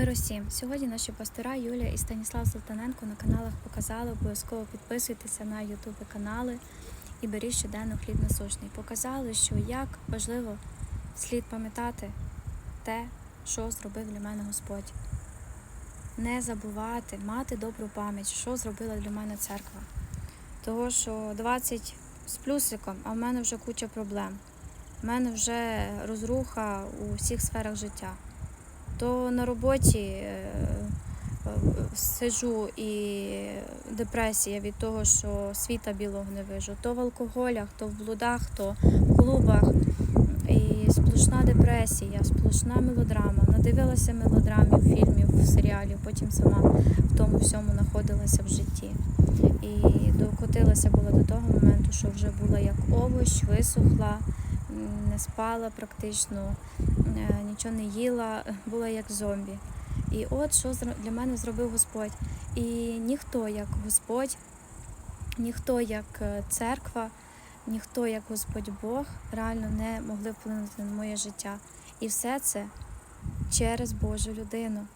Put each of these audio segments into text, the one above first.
Мир усім! Сьогодні наші пастора Юлія і Станіслав Салтаненко на каналах показали. Обов'язково підписуйтеся на ютуби канали і беріть щоденно хліб насущний. Показали, що як важливо слід пам'ятати те, що зробив для мене Господь. Не забувати, мати добру пам'ять, що зробила для мене церква. Того, що 20 з плюсиком, а в мене вже куча проблем. У мене вже розруха у всіх сферах життя то на роботі е, сижу і депресія від того, що світа білого не вижу, то в алкоголях, то в блудах, то в клубах. І сплошна депресія, сплошна мелодрама. Надивилася мелодрамів, фільмів, серіалів, потім сама в тому всьому знаходилася в житті. І докотилася була до того моменту, що вже була як овощ, висохла, не спала практично, нічого не їла, була як зомбі. І от що для мене зробив Господь. І ніхто як Господь, ніхто як е, церква, ніхто як Господь Бог реально не могли вплинути на моє життя. І все це через Божу людину.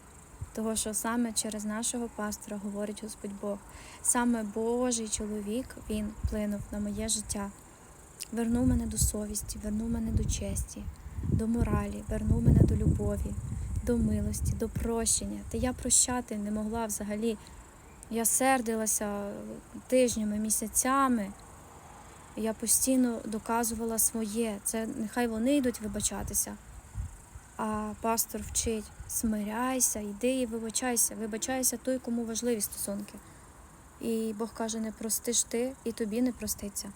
Того, що саме через нашого пастора говорить Господь Бог. Саме Божий чоловік він вплинув на моє життя. Вернув мене до совісті, вернув мене до честі, до моралі, вернув мене до любові, до милості, до прощення. Та я прощати не могла взагалі. Я сердилася тижнями, місяцями. Я постійно доказувала своє. Це нехай вони йдуть вибачатися. А пастор вчить: смиряйся, йди і вибачайся. Вибачайся той, кому важливі стосунки. І Бог каже: не простиш ти, і тобі не проститься.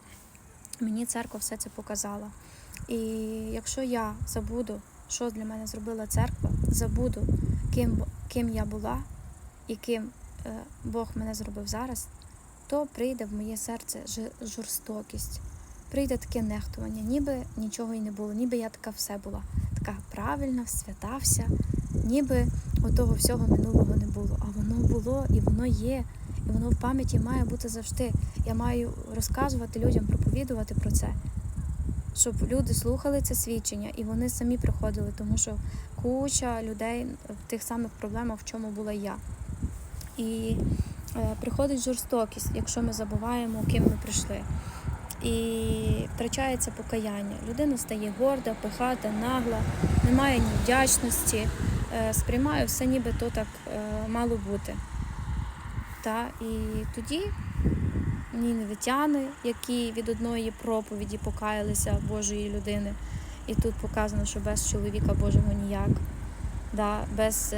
Мені церква все це показала. І якщо я забуду, що для мене зробила церква, забуду, ким, ким я була і ким е, Бог мене зробив зараз, то прийде в моє серце жорстокість, прийде таке нехтування, ніби нічого і не було, ніби я така все була, така правильна, свята вся, ніби отого всього минулого не було. А воно було і воно є, і воно в пам'яті має бути завжди. Я маю розказувати людям, проповідувати про це, щоб люди слухали це свідчення і вони самі приходили, тому що куча людей в тих самих проблемах, в чому була я. І е, приходить жорстокість, якщо ми забуваємо, ким ми прийшли. І втрачається покаяння. Людина стає горда, пихата, нагла, немає ні вдячності, е, сприймає все, ніби то так е, мало бути. Та, і тоді ніневитяни, які від одної проповіді покаялися Божої людини. І тут показано, що без чоловіка Божого ніяк, да, без